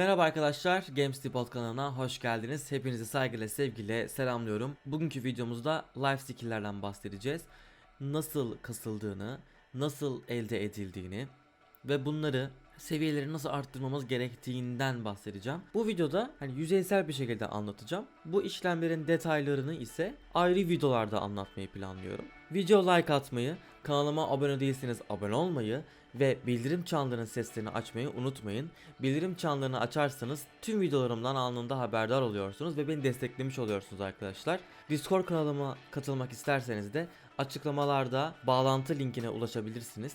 Merhaba arkadaşlar, GameStipot kanalına hoş geldiniz. Hepinizi saygıyla, sevgiyle selamlıyorum. Bugünkü videomuzda life skill'lerden bahsedeceğiz. Nasıl kasıldığını, nasıl elde edildiğini ve bunları seviyeleri nasıl arttırmamız gerektiğinden bahsedeceğim. Bu videoda hani yüzeysel bir şekilde anlatacağım. Bu işlemlerin detaylarını ise ayrı videolarda anlatmayı planlıyorum. Video like atmayı, kanalıma abone değilseniz abone olmayı ve bildirim çanlarının seslerini açmayı unutmayın. Bildirim çanlarını açarsanız tüm videolarımdan anında haberdar oluyorsunuz ve beni desteklemiş oluyorsunuz arkadaşlar. Discord kanalıma katılmak isterseniz de açıklamalarda bağlantı linkine ulaşabilirsiniz.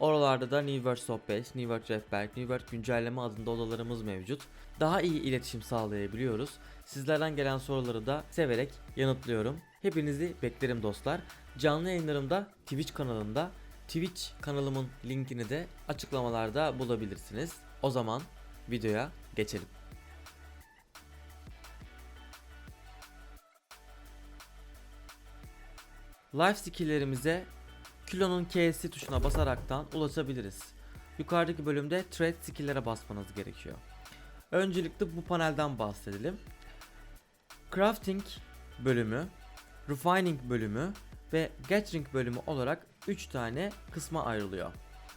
Oralarda da New World Sohbet, New World Rehber, New World Güncelleme adında odalarımız mevcut. Daha iyi iletişim sağlayabiliyoruz. Sizlerden gelen soruları da severek yanıtlıyorum. Hepinizi beklerim dostlar. Canlı yayınlarımda Twitch kanalında Twitch kanalımın linkini de açıklamalarda bulabilirsiniz. O zaman videoya geçelim. Life skill'lerimize kilonun K'si tuşuna basaraktan ulaşabiliriz. Yukarıdaki bölümde trade skill'lere basmanız gerekiyor. Öncelikle bu panelden bahsedelim. Crafting bölümü, Refining bölümü ve Gathering bölümü olarak 3 tane kısma ayrılıyor.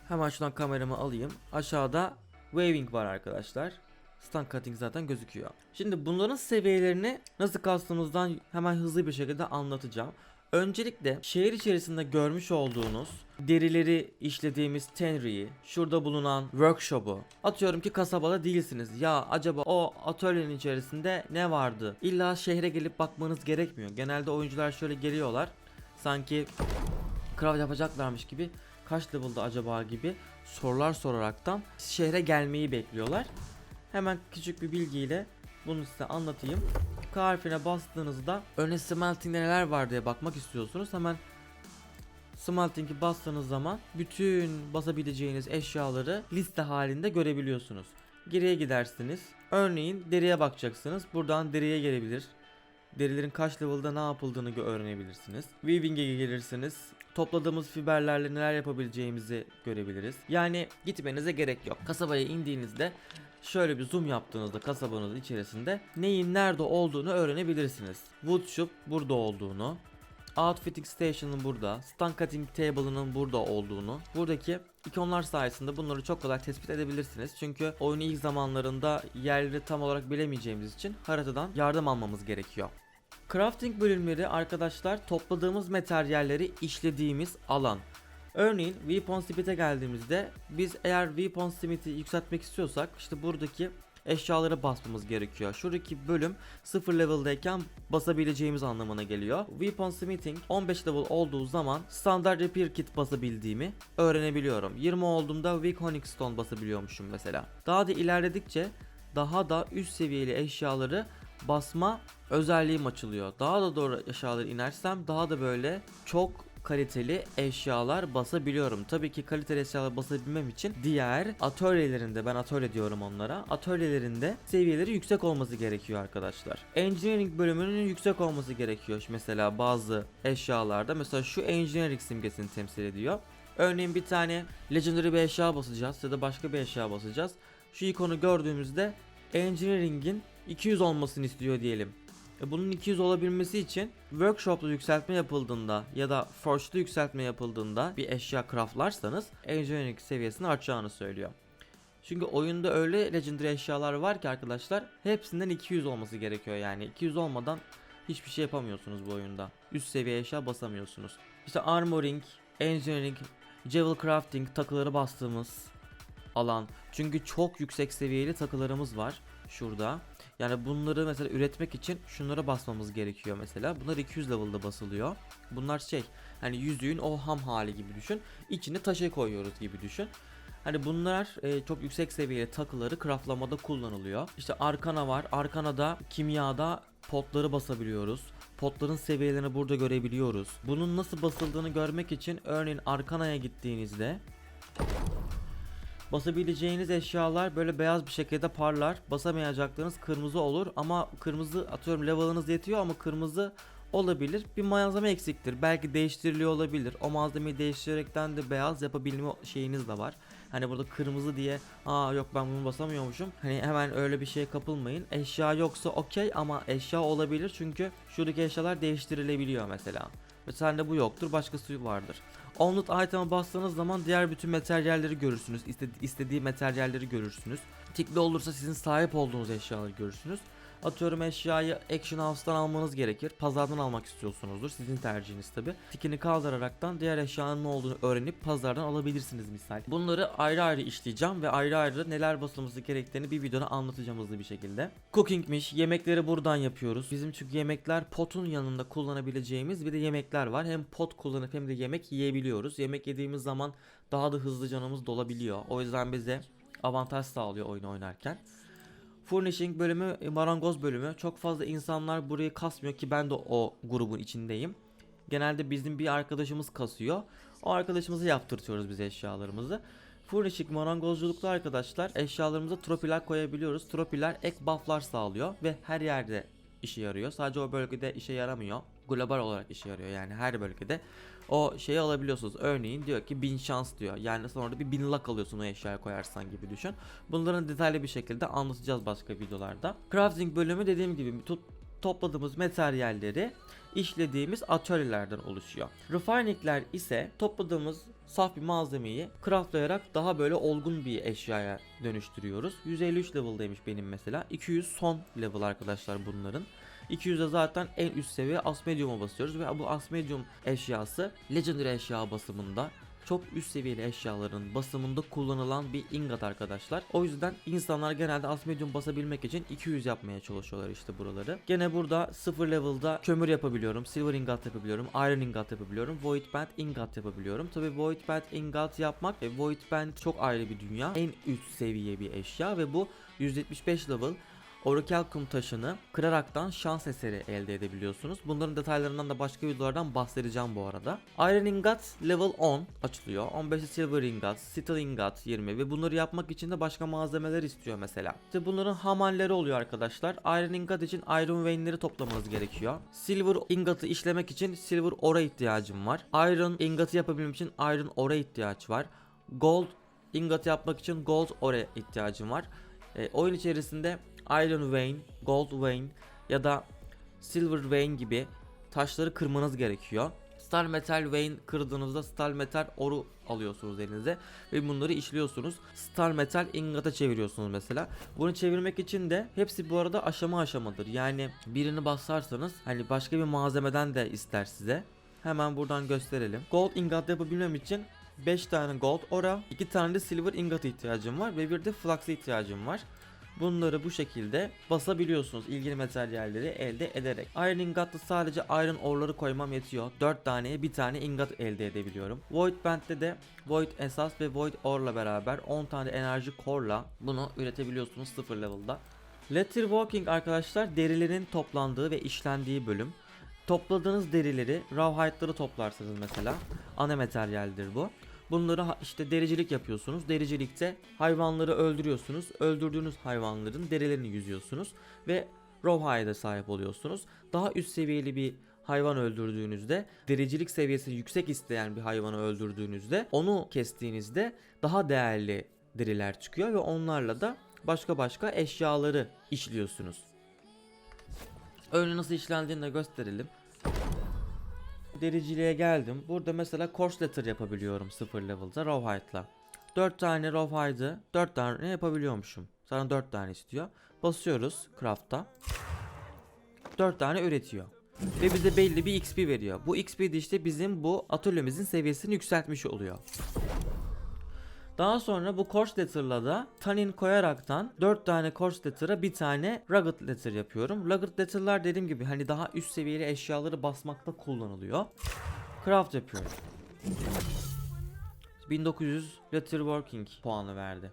Hemen şuradan kameramı alayım. Aşağıda Waving var arkadaşlar. Stun Cutting zaten gözüküyor. Şimdi bunların seviyelerini nasıl kastığımızdan hemen hızlı bir şekilde anlatacağım. Öncelikle şehir içerisinde görmüş olduğunuz derileri işlediğimiz Tenry'i, şurada bulunan workshop'u. Atıyorum ki kasabada değilsiniz. Ya acaba o atölyenin içerisinde ne vardı? İlla şehre gelip bakmanız gerekmiyor. Genelde oyuncular şöyle geliyorlar. Sanki craft yapacaklarmış gibi kaç level'da acaba gibi sorular soraraktan şehre gelmeyi bekliyorlar. Hemen küçük bir bilgiyle bunu size anlatayım. K harfine bastığınızda öne smelting'de neler var diye bakmak istiyorsunuz. Hemen smelting'i bastığınız zaman bütün basabileceğiniz eşyaları liste halinde görebiliyorsunuz. Geriye gidersiniz. Örneğin deriye bakacaksınız. Buradan deriye gelebilir. Derilerin kaç level'da ne yapıldığını öğrenebilirsiniz. Weaving'e gelirsiniz. Topladığımız fiberlerle neler yapabileceğimizi görebiliriz. Yani gitmenize gerek yok. Kasabaya indiğinizde şöyle bir zoom yaptığınızda kasabanızın içerisinde neyin nerede olduğunu öğrenebilirsiniz. Woodshop burada olduğunu, Outfitting Station'ın burada, Stun Cutting Table'ının burada olduğunu, buradaki ikonlar sayesinde bunları çok kolay tespit edebilirsiniz. Çünkü oyunu ilk zamanlarında yerleri tam olarak bilemeyeceğimiz için haritadan yardım almamız gerekiyor. Crafting bölümleri arkadaşlar topladığımız materyalleri işlediğimiz alan. Örneğin Weapon Smith'e geldiğimizde biz eğer Weapon Smith'i yükseltmek istiyorsak işte buradaki eşyalara basmamız gerekiyor. Şuradaki bölüm 0 level'dayken basabileceğimiz anlamına geliyor. Weapon Smithing 15 level olduğu zaman standart repair kit basabildiğimi öğrenebiliyorum. 20 olduğumda Weak Stone basabiliyormuşum mesela. Daha da ilerledikçe daha da üst seviyeli eşyaları basma özelliğim açılıyor. Daha da doğru aşağılara inersem daha da böyle çok kaliteli eşyalar basabiliyorum. Tabii ki kaliteli eşyalar basabilmem için diğer atölyelerinde ben atölye diyorum onlara. Atölyelerinde seviyeleri yüksek olması gerekiyor arkadaşlar. Engineering bölümünün yüksek olması gerekiyor. Mesela bazı eşyalarda mesela şu engineering simgesini temsil ediyor. Örneğin bir tane legendary bir eşya basacağız ya da başka bir eşya basacağız. Şu ikonu gördüğümüzde engineering'in 200 olmasını istiyor diyelim. E bunun 200 olabilmesi için workshop'ta yükseltme yapıldığında ya da forge'da yükseltme yapıldığında bir eşya craftlarsanız engineering seviyesini artacağını söylüyor. Çünkü oyunda öyle legendary eşyalar var ki arkadaşlar hepsinden 200 olması gerekiyor yani 200 olmadan hiçbir şey yapamıyorsunuz bu oyunda. Üst seviye eşya basamıyorsunuz. İşte armoring, engineering, jewel crafting takıları bastığımız alan. Çünkü çok yüksek seviyeli takılarımız var şurada. Yani bunları mesela üretmek için şunlara basmamız gerekiyor mesela. Bunlar 200 level'da basılıyor. Bunlar şey hani yüzüğün o ham hali gibi düşün. İçine taşı koyuyoruz gibi düşün. Hani bunlar e, çok yüksek seviyeli takıları craftlamada kullanılıyor. İşte arkana var. Arkanada kimyada potları basabiliyoruz. Potların seviyelerini burada görebiliyoruz. Bunun nasıl basıldığını görmek için örneğin arkanaya gittiğinizde Basabileceğiniz eşyalar böyle beyaz bir şekilde parlar. Basamayacaklarınız kırmızı olur ama kırmızı atıyorum level'ınız yetiyor ama kırmızı olabilir. Bir malzeme eksiktir. Belki değiştiriliyor olabilir. O malzemeyi değiştirerekten de beyaz yapabilme şeyiniz de var. Hani burada kırmızı diye aa yok ben bunu basamıyormuşum. Hani hemen öyle bir şeye kapılmayın. Eşya yoksa okey ama eşya olabilir çünkü şuradaki eşyalar değiştirilebiliyor mesela. Sende bu yoktur başkası vardır. Onload item'a bastığınız zaman diğer bütün materyalleri görürsünüz. İstedi- istediği materyalleri görürsünüz. Tikli olursa sizin sahip olduğunuz eşyaları görürsünüz. Atıyorum eşyayı Action House'tan almanız gerekir. Pazardan almak istiyorsunuzdur. Sizin tercihiniz tabi. Tikini kaldıraraktan diğer eşyanın ne olduğunu öğrenip pazardan alabilirsiniz misal. Bunları ayrı ayrı işleyeceğim ve ayrı ayrı neler basılması gerektiğini bir videoda anlatacağım hızlı bir şekilde. Cookingmiş. Yemekleri buradan yapıyoruz. Bizim çünkü yemekler potun yanında kullanabileceğimiz bir de yemekler var. Hem pot kullanıp hem de yemek yiyebiliyoruz. Yemek yediğimiz zaman daha da hızlı canımız dolabiliyor. O yüzden bize avantaj sağlıyor oyun oynarken. Furnishing bölümü, e, marangoz bölümü. Çok fazla insanlar burayı kasmıyor ki ben de o grubun içindeyim. Genelde bizim bir arkadaşımız kasıyor. O arkadaşımızı yaptırtıyoruz biz eşyalarımızı. Furnishing marangozculukta arkadaşlar eşyalarımıza tropiler koyabiliyoruz. Tropiler ek bufflar sağlıyor ve her yerde işe yarıyor. Sadece o bölgede işe yaramıyor. Global olarak işe yarıyor yani her bölgede. O şeyi alabiliyorsunuz. Örneğin diyor ki bin şans diyor. Yani sonra orada bir bin luck alıyorsun o eşyaya koyarsan gibi düşün. Bunların detaylı bir şekilde anlatacağız başka videolarda. Crafting bölümü dediğim gibi tut, topladığımız materyalleri işlediğimiz atölyelerden oluşuyor. Refiningler ise topladığımız saf bir malzemeyi craftlayarak daha böyle olgun bir eşyaya dönüştürüyoruz. 153 level'daymış benim mesela. 200 son level arkadaşlar bunların. 200'de zaten en üst seviye Asmedium'a basıyoruz ve bu Asmedium eşyası Legendary eşya basımında çok üst seviyeli eşyaların basımında kullanılan bir ingot arkadaşlar. O yüzden insanlar genelde Asmedium basabilmek için 200 yapmaya çalışıyorlar işte buraları. Gene burada 0 level'da kömür yapabiliyorum, silver ingot yapabiliyorum, iron ingot yapabiliyorum, void band ingot yapabiliyorum. Tabi void band ingot yapmak ve void band çok ayrı bir dünya. En üst seviye bir eşya ve bu 175 level Oracle kum taşını kıraraktan şans eseri elde edebiliyorsunuz. Bunların detaylarından da başka videolardan bahsedeceğim bu arada. Iron Ingot level 10 açılıyor. 15'i Silver Ingot, Steel Ingot 20 ve bunları yapmak için de başka malzemeler istiyor mesela. İşte bunların hamalleri oluyor arkadaşlar. Iron Ingot için Iron Vein'leri toplamanız gerekiyor. Silver Ingot'ı işlemek için Silver Ore ihtiyacım var. Iron Ingot'ı yapabilmem için Iron Ore ihtiyaç var. Gold Ingot yapmak için Gold Ore ihtiyacım var. E, oyun içerisinde Iron Vein, Gold Vein ya da Silver Vein gibi taşları kırmanız gerekiyor. Star Metal Vein kırdığınızda Star Metal Oru alıyorsunuz elinize ve bunları işliyorsunuz. Star Metal Ingot'a çeviriyorsunuz mesela. Bunu çevirmek için de hepsi bu arada aşama aşamadır. Yani birini basarsanız hani başka bir malzemeden de ister size. Hemen buradan gösterelim. Gold Ingot yapabilmem için 5 tane gold ora, 2 tane de silver ingot ihtiyacım var ve bir de flux'a ihtiyacım var. Bunları bu şekilde basabiliyorsunuz ilgili materyalleri elde ederek. Iron ingot'ta sadece iron ore'ları koymam yetiyor. 4 taneye bir tane ingot elde edebiliyorum. Void band'de de void esas ve void ore'la beraber 10 tane enerji core'la bunu üretebiliyorsunuz 0 level'da. Letter walking arkadaşlar derilerin toplandığı ve işlendiği bölüm. Topladığınız derileri, rawhide'ları toplarsınız mesela. Ana materyaldir bu. Bunları işte dericilik yapıyorsunuz. Dericilikte hayvanları öldürüyorsunuz. Öldürdüğünüz hayvanların derilerini yüzüyorsunuz ve rawhide'a sahip oluyorsunuz. Daha üst seviyeli bir hayvan öldürdüğünüzde, dericilik seviyesi yüksek isteyen bir hayvanı öldürdüğünüzde, onu kestiğinizde daha değerli deriler çıkıyor ve onlarla da başka başka eşyaları işliyorsunuz. Örneğin nasıl işlendiğini de gösterelim. Dericiliğe geldim. Burada mesela course letter yapabiliyorum 0 level'da rawhide'la. 4 tane rawhide'ı 4 tane yapabiliyormuşum. Sana 4 tane istiyor. Basıyoruz craft'a. 4 tane üretiyor. Ve bize belli bir XP veriyor. Bu XP de işte bizim bu atölyemizin seviyesini yükseltmiş oluyor. Daha sonra bu course letter'la da tannin koyaraktan 4 tane course letter'a bir tane rugged letter yapıyorum. Rugged letter'lar dediğim gibi hani daha üst seviyeli eşyaları basmakta kullanılıyor. Craft yapıyorum. 1900 letter working puanı verdi.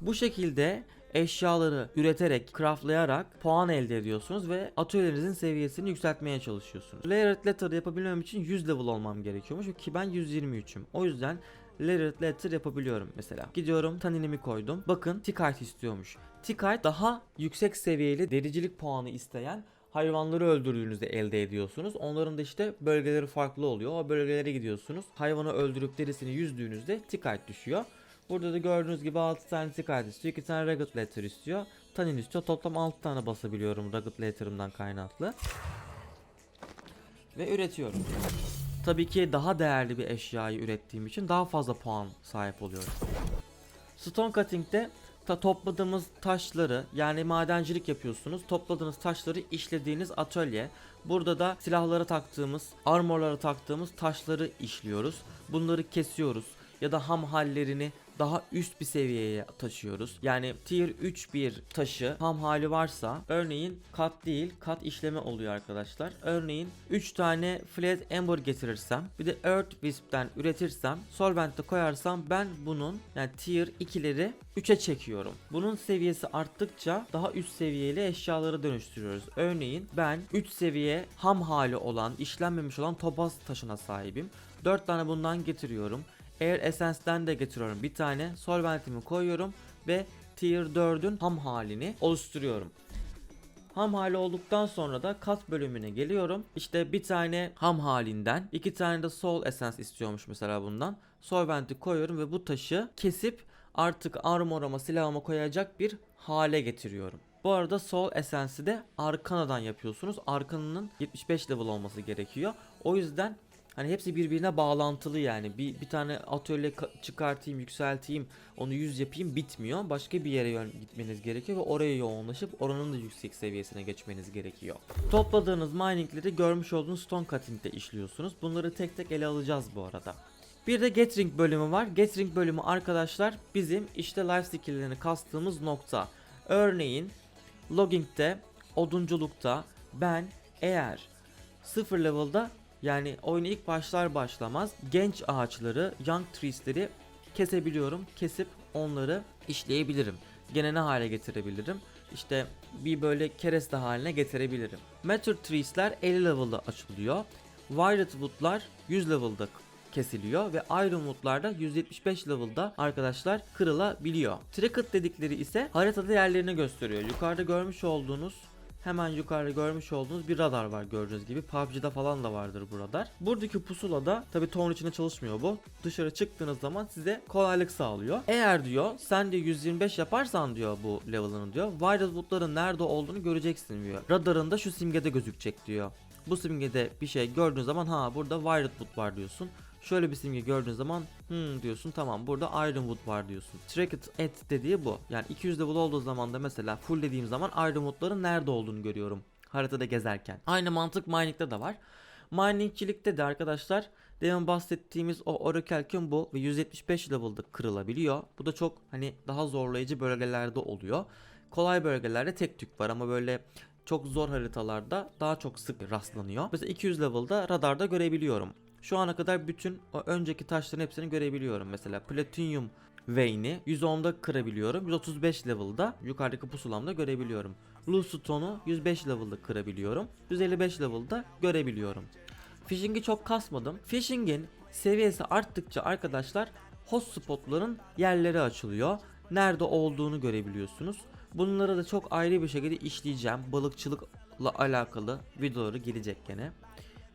Bu şekilde eşyaları üreterek, craftlayarak puan elde ediyorsunuz ve atölyenizin seviyesini yükseltmeye çalışıyorsunuz. Layered letter yapabilmem için 100 level olmam gerekiyormuş ki ben 123'üm. O yüzden Layered letter yapabiliyorum mesela. Gidiyorum tanninimi koydum. Bakın Tikite istiyormuş. Tikite daha yüksek seviyeli dericilik puanı isteyen hayvanları öldürdüğünüzde elde ediyorsunuz. Onların da işte bölgeleri farklı oluyor. O bölgelere gidiyorsunuz. Hayvanı öldürüp derisini yüzdüğünüzde ticket düşüyor. Burada da gördüğünüz gibi 6 tane ticket istiyor. 2 tane rugged letter istiyor. Tanin istiyor. Toplam 6 tane basabiliyorum rugged letter'ımdan kaynaklı. Ve üretiyorum. Tabii ki daha değerli bir eşyayı ürettiğim için daha fazla puan sahip oluyorum. Stone Cutting'de ta topladığımız taşları yani madencilik yapıyorsunuz. Topladığınız taşları işlediğiniz atölye. Burada da silahlara taktığımız, armorlara taktığımız taşları işliyoruz. Bunları kesiyoruz ya da ham hallerini daha üst bir seviyeye taşıyoruz. Yani tier 3 bir taşı ham hali varsa örneğin kat değil kat işleme oluyor arkadaşlar. Örneğin 3 tane flat ember getirirsem bir de earth wisp'ten üretirsem solvent'te koyarsam ben bunun yani tier 2'leri 3'e çekiyorum. Bunun seviyesi arttıkça daha üst seviyeli eşyaları dönüştürüyoruz. Örneğin ben 3 seviye ham hali olan işlenmemiş olan topaz taşına sahibim. 4 tane bundan getiriyorum. Air Essence'den de getiriyorum bir tane. Solventimi koyuyorum ve Tier 4'ün ham halini oluşturuyorum. Ham hali olduktan sonra da kat bölümüne geliyorum. İşte bir tane ham halinden, iki tane de Soul Essence istiyormuş mesela bundan. Solvent'i koyuyorum ve bu taşı kesip artık armorama silahıma koyacak bir hale getiriyorum. Bu arada Soul Essence'i de Arkana'dan yapıyorsunuz. Arkana'nın 75 level olması gerekiyor. O yüzden Hani hepsi birbirine bağlantılı yani. Bir, bir tane atölye ka- çıkartayım, yükselteyim, onu yüz yapayım bitmiyor. Başka bir yere yön gitmeniz gerekiyor ve oraya yoğunlaşıp oranın da yüksek seviyesine geçmeniz gerekiyor. Topladığınız miningleri görmüş olduğunuz stone cutting'de işliyorsunuz. Bunları tek tek ele alacağız bu arada. Bir de Gathering bölümü var. Gathering bölümü arkadaşlar bizim işte life skill'lerini kastığımız nokta. Örneğin logging'de, odunculukta ben eğer 0 level'da yani oyuna ilk başlar başlamaz genç ağaçları, young trees'leri kesebiliyorum. Kesip onları işleyebilirim. Gene ne hale getirebilirim? İşte bir böyle kereste haline getirebilirim. Mature trees'ler 50 level'da açılıyor. Wired wood'lar 100 level'da kesiliyor ve Ironwood'lar da 175 level'da arkadaşlar kırılabiliyor. Trinket dedikleri ise haritada yerlerini gösteriyor. Yukarıda görmüş olduğunuz Hemen yukarıda görmüş olduğunuz bir radar var gördüğünüz gibi. PUBG'de falan da vardır bu radar. Buradaki pusula da tabi ton içinde çalışmıyor bu. Dışarı çıktığınız zaman size kolaylık sağlıyor. Eğer diyor sen de 125 yaparsan diyor bu level'ını diyor. Wildwood'ların nerede olduğunu göreceksin diyor. Radarında şu simgede gözükecek diyor. Bu simgede bir şey gördüğün zaman ha burada Wildwood var diyorsun. Şöyle bir simge gördüğün zaman hmm diyorsun tamam burada Ironwood var diyorsun. Tracked at dediği bu. Yani 200 level olduğu zaman da mesela full dediğim zaman Ironwood'ların nerede olduğunu görüyorum. Haritada gezerken. Aynı mantık mining'de de var. Miningçilikte de arkadaşlar demin bahsettiğimiz o Oracle Combo ve 175 level'da kırılabiliyor. Bu da çok hani daha zorlayıcı bölgelerde oluyor. Kolay bölgelerde tek tük var ama böyle çok zor haritalarda daha çok sık rastlanıyor. Mesela 200 level'da radarda görebiliyorum. Şu ana kadar bütün o önceki taşların hepsini görebiliyorum. Mesela Platinum Vein'i 110'da kırabiliyorum. 135 level'da yukarıdaki pusulamda görebiliyorum. Lustone'u 105 level'da kırabiliyorum. 155 level'da görebiliyorum. Fishing'i çok kasmadım. Fishing'in seviyesi arttıkça arkadaşlar hotspotların yerleri açılıyor. Nerede olduğunu görebiliyorsunuz. Bunları da çok ayrı bir şekilde işleyeceğim. Balıkçılıkla alakalı videoları gelecek gene.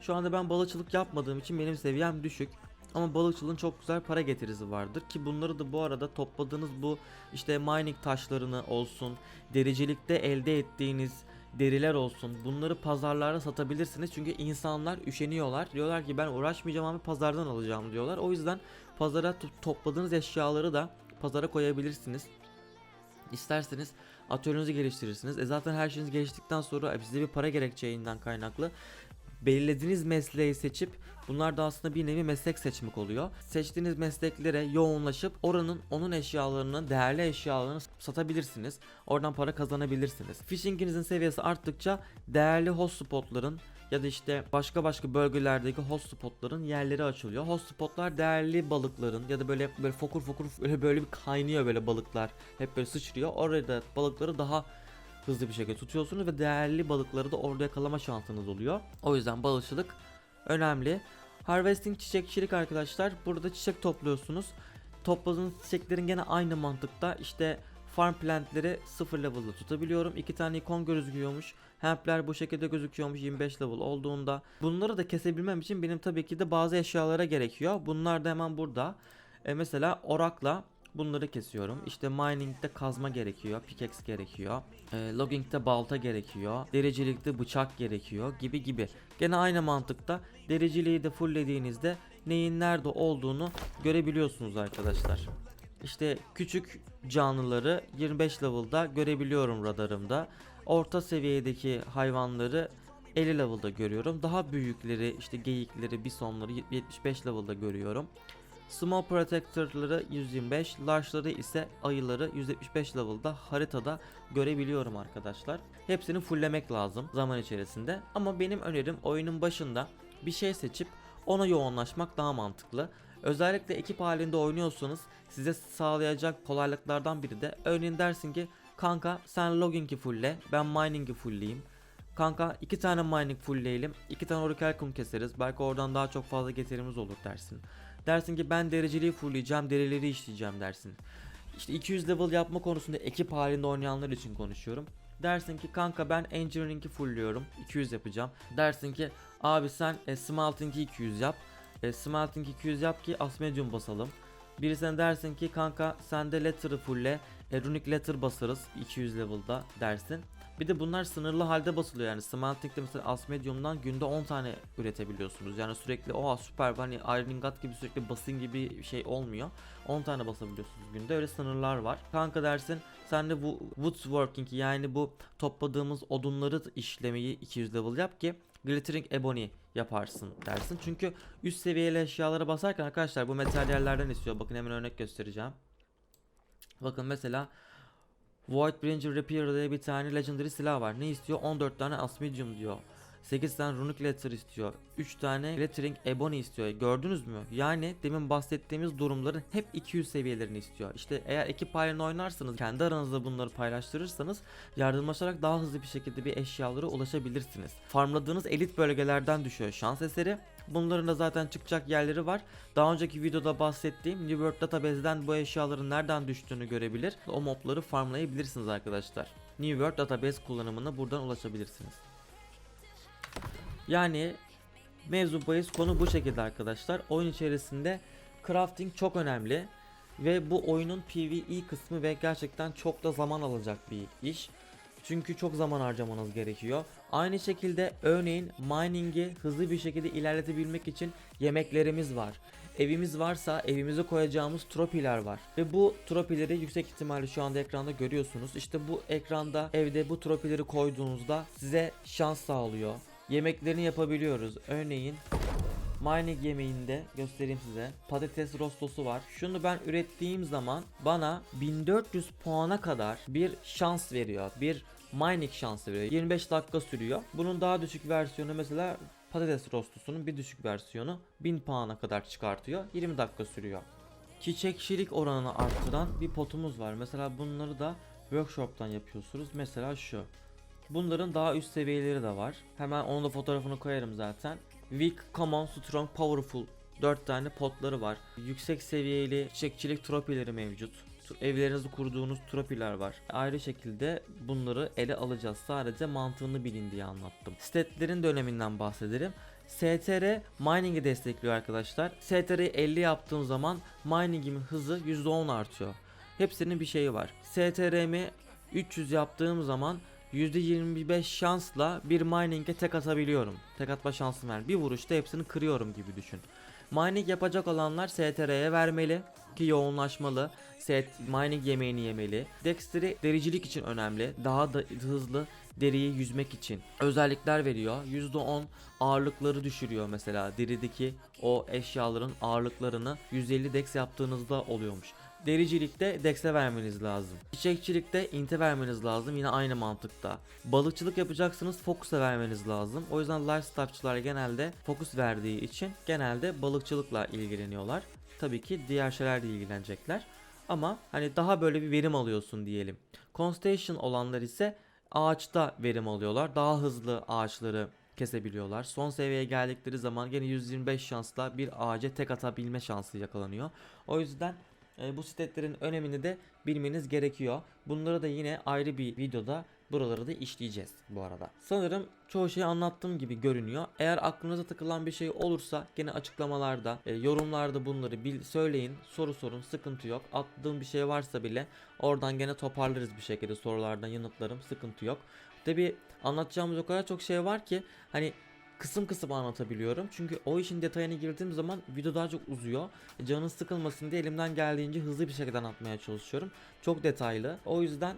Şu anda ben balıkçılık yapmadığım için benim seviyem düşük. Ama balıkçılığın çok güzel para getirisi vardır ki bunları da bu arada topladığınız bu işte mining taşlarını olsun, dericilikte elde ettiğiniz deriler olsun bunları pazarlara satabilirsiniz. Çünkü insanlar üşeniyorlar. Diyorlar ki ben uğraşmayacağım abi pazardan alacağım. diyorlar. O yüzden pazara to- topladığınız eşyaları da pazara koyabilirsiniz. İsterseniz atölyenizi geliştirirsiniz. E zaten her şeyiniz geliştikten sonra e, size bir para gerekeceğinden kaynaklı belirlediğiniz mesleği seçip bunlar da aslında bir nevi meslek seçmek oluyor. Seçtiğiniz mesleklere yoğunlaşıp oranın onun eşyalarını, değerli eşyalarını satabilirsiniz. Oradan para kazanabilirsiniz. Fishing'inizin seviyesi arttıkça değerli hotspotların ya da işte başka başka bölgelerdeki hotspotların yerleri açılıyor. Hotspotlar değerli balıkların ya da böyle böyle fokur fokur böyle böyle bir kaynıyor böyle balıklar. Hep böyle sıçrıyor. Orada balıkları daha hızlı bir şekilde tutuyorsunuz ve değerli balıkları da orada yakalama şansınız oluyor. O yüzden balıkçılık önemli. Harvesting çiçekçilik arkadaşlar. Burada çiçek topluyorsunuz. Topladığınız çiçeklerin gene aynı mantıkta işte farm plantleri 0 level'da tutabiliyorum. 2 tane ikon gözüküyormuş. Hempler bu şekilde gözüküyormuş 25 level olduğunda. Bunları da kesebilmem için benim tabii ki de bazı eşyalara gerekiyor. Bunlar da hemen burada. E mesela orakla bunları kesiyorum. İşte mining'de kazma gerekiyor, pickaxe gerekiyor. E, logging'de balta gerekiyor. Dericilikte bıçak gerekiyor gibi gibi. Gene aynı mantıkta dericiliği de fulllediğinizde neyin nerede olduğunu görebiliyorsunuz arkadaşlar. İşte küçük canlıları 25 level'da görebiliyorum radarımda. Orta seviyedeki hayvanları 50 level'da görüyorum. Daha büyükleri işte geyikleri, bisonları 75 level'da görüyorum. Small Protector'ları 125, Large'ları ise ayıları 175 level'da haritada görebiliyorum arkadaşlar. Hepsini fulllemek lazım zaman içerisinde. Ama benim önerim oyunun başında bir şey seçip ona yoğunlaşmak daha mantıklı. Özellikle ekip halinde oynuyorsanız size sağlayacak kolaylıklardan biri de örneğin dersin ki kanka sen logging'i fullle ben mining'i fullleyeyim. Kanka iki tane mining fullleyelim iki tane oracle kum keseriz belki oradan daha çok fazla getirimiz olur dersin. Dersin ki ben dereceliği fullleyeceğim derileri işleyeceğim dersin. İşte 200 level yapma konusunda ekip halinde oynayanlar için konuşuyorum. Dersin ki kanka ben engineering'i fullliyorum 200 yapacağım. Dersin ki abi sen e, smelting'i 200 yap. E, smelting 200 yap ki asmedium basalım. Birisine dersin ki kanka sen de letter'ı fullle. E, runic letter basarız 200 level'da dersin. Bir de bunlar sınırlı halde basılıyor yani Smelting'de mesela Asmedium'dan günde 10 tane üretebiliyorsunuz. Yani sürekli o süper hani Iron God gibi sürekli basın gibi şey olmuyor. 10 tane basabiliyorsunuz günde öyle sınırlar var. Kanka dersin sen de bu woodworking yani bu topladığımız odunları işlemeyi 200 level yap ki Glittering Ebony yaparsın dersin. Çünkü üst seviyeli eşyalara basarken arkadaşlar bu materyallerden istiyor. Bakın hemen örnek göstereceğim. Bakın mesela Voidbringer Rapier diye bir tane legendary silah var. Ne istiyor? 14 tane Asmedium diyor. 8 tane Runic Letter istiyor. 3 tane Glittering Ebony istiyor. Gördünüz mü? Yani demin bahsettiğimiz durumların hep 200 seviyelerini istiyor. İşte eğer ekip halinde oynarsanız, kendi aranızda bunları paylaştırırsanız yardımlaşarak daha hızlı bir şekilde bir eşyalara ulaşabilirsiniz. Farmladığınız elit bölgelerden düşüyor şans eseri. Bunların da zaten çıkacak yerleri var. Daha önceki videoda bahsettiğim New World Database'den bu eşyaların nereden düştüğünü görebilir. O mobları farmlayabilirsiniz arkadaşlar. New World Database kullanımına buradan ulaşabilirsiniz. Yani mevzu bahis konu bu şekilde arkadaşlar. Oyun içerisinde crafting çok önemli. Ve bu oyunun PvE kısmı ve gerçekten çok da zaman alacak bir iş. Çünkü çok zaman harcamanız gerekiyor. Aynı şekilde örneğin mining'i hızlı bir şekilde ilerletebilmek için yemeklerimiz var. Evimiz varsa evimize koyacağımız tropiler var. Ve bu tropileri yüksek ihtimalle şu anda ekranda görüyorsunuz. İşte bu ekranda evde bu tropileri koyduğunuzda size şans sağlıyor. Yemeklerini yapabiliyoruz. Örneğin Mining yemeğinde göstereyim size. Patates rostosu var. Şunu ben ürettiğim zaman bana 1400 puana kadar bir şans veriyor. Bir mining şansı veriyor. 25 dakika sürüyor. Bunun daha düşük versiyonu mesela patates rostosunun bir düşük versiyonu 1000 puana kadar çıkartıyor. 20 dakika sürüyor. Çiçekçilik oranını arttıran bir potumuz var. Mesela bunları da workshop'tan yapıyorsunuz. Mesela şu. Bunların daha üst seviyeleri de var. Hemen onun da fotoğrafını koyarım zaten. Weak, Common, Strong, Powerful 4 tane potları var. Yüksek seviyeli çiçekçilik tropileri mevcut. Evlerinizi kurduğunuz tropiler var. Ayrı şekilde bunları ele alacağız. Sadece mantığını bilin diye anlattım. Statlerin de öneminden bahsedelim. STR mining'i destekliyor arkadaşlar. STR'yi 50 yaptığım zaman mining'imin hızı %10 artıyor. Hepsinin bir şeyi var. STR'mi 300 yaptığım zaman %25 şansla bir mining'e tek atabiliyorum. Tek atma şansım var. Bir vuruşta hepsini kırıyorum gibi düşün. Mining yapacak olanlar STR'ye vermeli ki yoğunlaşmalı. Set mining yemeğini yemeli. Dexter'i dericilik için önemli. Daha da hızlı deriyi yüzmek için özellikler veriyor. %10 ağırlıkları düşürüyor mesela derideki o eşyaların ağırlıklarını 150 dex yaptığınızda oluyormuş. Dericilikte dex'e vermeniz lazım. Çiçekçilikte inte vermeniz lazım yine aynı mantıkta. Balıkçılık yapacaksınız fokus'a vermeniz lazım. O yüzden lifestyle genelde fokus verdiği için genelde balıkçılıkla ilgileniyorlar. Tabii ki diğer şeyler de ilgilenecekler. Ama hani daha böyle bir verim alıyorsun diyelim. Constation olanlar ise ağaçta verim alıyorlar. Daha hızlı ağaçları kesebiliyorlar. Son seviyeye geldikleri zaman gene 125 şansla bir ağaca tek atabilme şansı yakalanıyor. O yüzden bu stetlerin önemini de bilmeniz gerekiyor. Bunları da yine ayrı bir videoda buraları da işleyeceğiz bu arada. Sanırım çoğu şeyi anlattığım gibi görünüyor. Eğer aklınıza takılan bir şey olursa gene açıklamalarda, e, yorumlarda bunları bil söyleyin, soru sorun, sıkıntı yok. Atladığım bir şey varsa bile oradan gene toparlarız bir şekilde sorulardan yanıtlarım, sıkıntı yok. Tabi anlatacağımız o kadar çok şey var ki hani kısım kısım anlatabiliyorum. Çünkü o işin detayına girdiğim zaman video daha çok uzuyor. Canın sıkılmasın diye elimden geldiğince hızlı bir şekilde anlatmaya çalışıyorum. Çok detaylı. O yüzden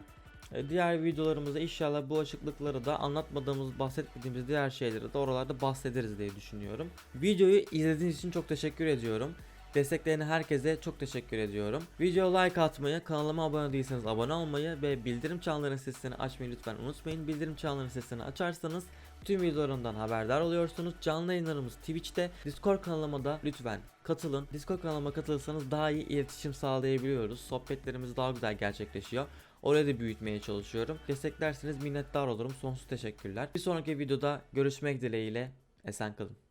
e, diğer videolarımızda inşallah bu açıklıkları da anlatmadığımız, bahsetmediğimiz diğer şeyleri de oralarda bahsederiz diye düşünüyorum. Videoyu izlediğiniz için çok teşekkür ediyorum. Destekleyen herkese çok teşekkür ediyorum. Videoya like atmayı, kanalıma abone değilseniz abone olmayı ve bildirim çanlarının sesini açmayı lütfen unutmayın. Bildirim çanlarının sesini açarsanız tüm videolarımdan haberdar oluyorsunuz. Canlı yayınlarımız Twitch'te, Discord kanalıma da lütfen katılın. Discord kanalıma katılırsanız daha iyi iletişim sağlayabiliyoruz. Sohbetlerimiz daha güzel gerçekleşiyor. Orayı da büyütmeye çalışıyorum. Desteklerseniz minnettar olurum. Sonsuz teşekkürler. Bir sonraki videoda görüşmek dileğiyle. Esen kalın.